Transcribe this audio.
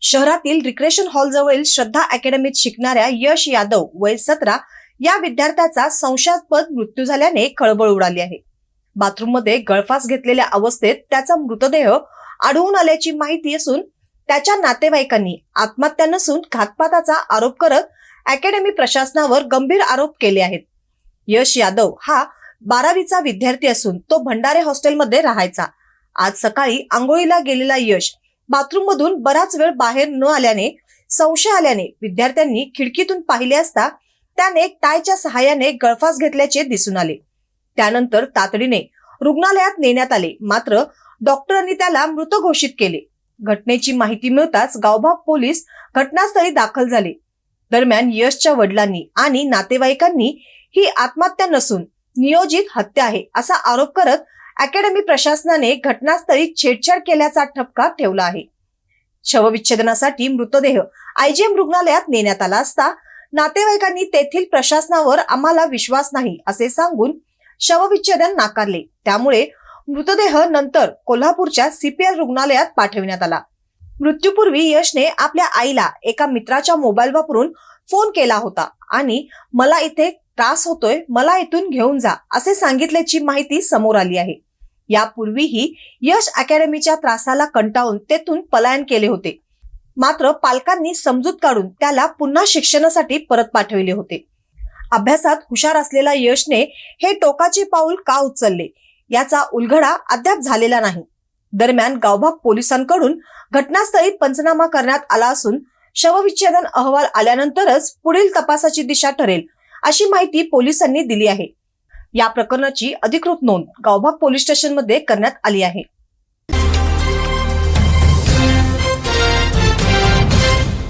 शहरातील recreation hall जवळील श्रद्धा अकॅडमीत शिकणाऱ्या यश यादव वय सतरा या विद्यार्थ्याचा संशयास्पद मृत्यू झाल्याने खळबळ उडाली आहे. बाथरूममध्ये गळफास घेतलेल्या अवस्थेत त्याचा मृतदेह आढळून आल्याची माहिती असून त्याच्या नातेवाईकांनी आत्महत्या नसून घातपाताचा आरोप करत अकॅडमी प्रशासनावर गंभीर आरोप केले आहेत. यश यादव हा बारावीचा विद्यार्थी असून तो भंडारे हॉस्टेलमध्ये राहायचा. आज सकाळी आंघोळीला गेलेला यश बाथरूम मधून बराच वेळ बाहेर न आल्याने संशय आल्याने विद्यार्थ्यांनी खिडकीतून पाहिले असता त्याने टायच्या सहाय्याने गळफास घेतल्याचे दिसून आले. त्यानंतर तातडीने रुग्णालयात नेण्यात आले. मात्र डॉक्टरांनी त्याला मृत घोषित केले. घटनेची माहिती मिळताच गावभाग पोलीस घटनास्थळी दाखल झाले. दरम्यान यशच्या वडिलांनी आणि नातेवाईकांनी ही आत्महत्या नसून नियोजित हत्या आहे असा आरोप करत अकॅडमी प्रशासनाने घटनास्थळी छेडछाड केल्याचा ठपका ठेवला आहे. शवविच्छेदनासाठी मृतदेह आयजीएम रुग्णालयात नेण्यात आला असता नातेवाईकांनी तेथील प्रशासनावर आम्हाला विश्वास नाही असे सांगून शवविच्छेदन नाकारले. त्यामुळे मृतदेह नंतर कोल्हापूरच्या सीपीआर रुग्णालयात पाठविण्यात आला. मृत्यूपूर्वी यशने आपल्या आईला एका मित्राच्या मोबाईल वापरून फोन केला होता आणि मला इथे त्रास होतोय मला इथून घेऊन जा असे सांगितल्याची माहिती समोर आली आहे. यापूर्वीही यश अकॅडमीच्या त्रासाला कंटाळून तेथून पलायन केले होते. मात्र पालकांनी समजूत काढून त्याला पुन्हा शिक्षणासाठी परत पाठविले होते. अभ्यासात हुशार असलेला यशने हे टोकाचे पाऊल का उचलले? याचा उलगडा अद्याप झालेला नाही. दरम्यान गावभाग पोलिसांकडून घटनास्थळी पंचनामा करण्यात आला असून शवविच्छेदन अहवाल आल्यानंतरच पुढील तपासाची दिशा ठरेल अशी माहिती पोलिसांनी दिली आहे. या प्रकरणाची अधिकृत नोंद गावभाग पोलीस स्टेशनमध्ये करण्यात आली आहे.